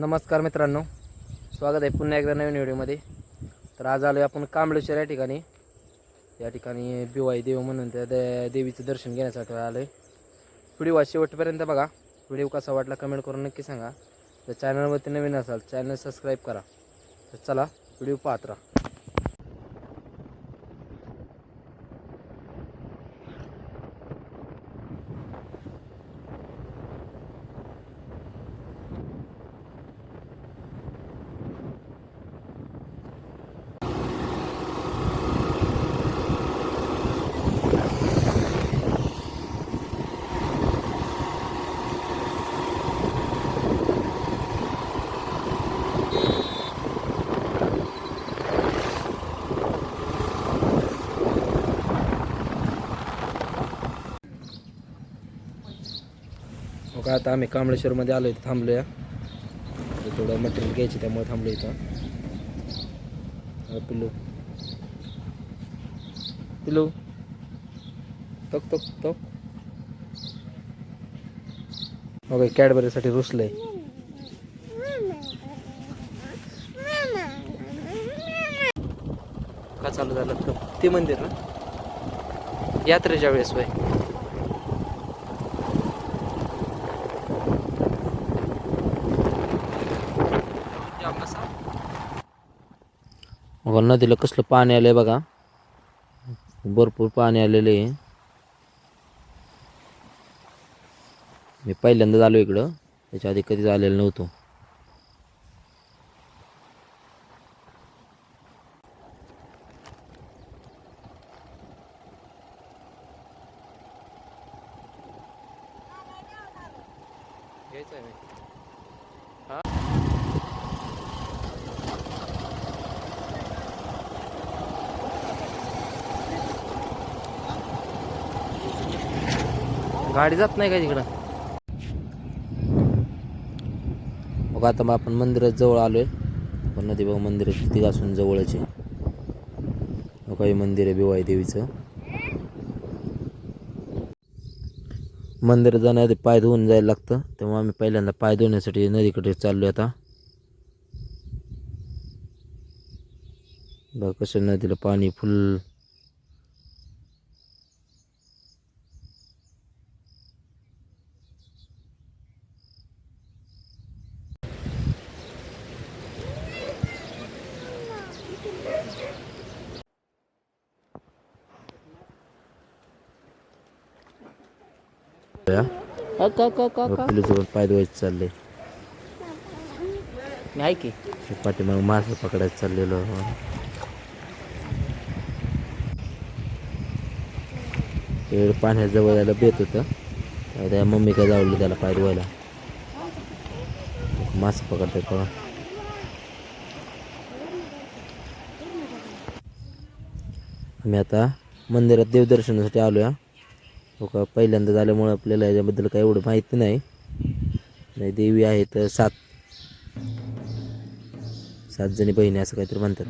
नमस्कार मित्रांनो स्वागत आहे पुन्हा एकदा नवीन व्हिडिओमध्ये. तर आज आलो आपण कांबळेश्वर या ठिकाणी. या ठिकाणी बिवाई देव म्हणून त्या दे देवीचं दर्शन घेण्यासाठी आलो आहे व्हिडिओ हा शेवटपर्यंत बघा. व्हिडिओ कसा वाटला कमेंट करून नक्की सांगा. तर चॅनलवरती नवीन असाल चॅनल सबस्क्राईब करा. तर चला व्हिडिओ पाहत राहा. का आता आम्ही कांबळेश्वरमध्ये आलो इथं थांबलो या थोडं मटेरियल घ्यायचे त्यामुळे थांबलो इथं. पिल्लू. पिल्लू. तक तक तक. हो ओके कॅडबरीसाठी रुसलंय. का चालू झालं? ते मंदिर ना? यात्रेच्या वेळेस वय मग नदीला कसलं पाणी आलंय बघा. भरपूर पाणी आलेलं आहे. मी पहिल्यांदाच आलो इकडं. त्याच्या आधी कधीच आलेलं नव्हतो. गाडी जात नाही का तिकडं? मग आता मग आपण मंदिरात जवळ आलोय. आपण नदी बघा मंदिर किती असून जवळच आहे. काही मंदिर आहे बिवाई देवीचं. मंदिर जाण्याआधी पाय धुवून जायला लागतं. तेव्हा आम्ही पहिल्यांदा पाय धुण्यासाठी नदीकडे चाललो आता. बघा कसं नदीला पाणी फुल पाय धुवायचं चाललंय मी आहे की? पाठीमाग मासे पकडायचं चाललेलो. पेड पाण्याजवळ यायला बेत होतं. त्या मम्मी काय जावलं त्याला पाय धुवायला. मासे पकडतात तेव्हा आम्ही आता मंदिरात देवदर्शनासाठी आलो या हो का पहिल्यांदा झाल्यामुळं आपल्याला याच्याबद्दल काही एवढं माहिती नाही. नाही देवी आहेत सात. सात जणी बहिणी असं काहीतरी म्हणतात.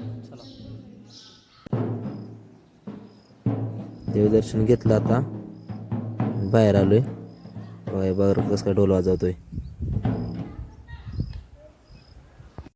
देवदर्शन घेतलं आता. बाहेर आलोय. बघा बघा कसं काय ढोल वाजवतोय.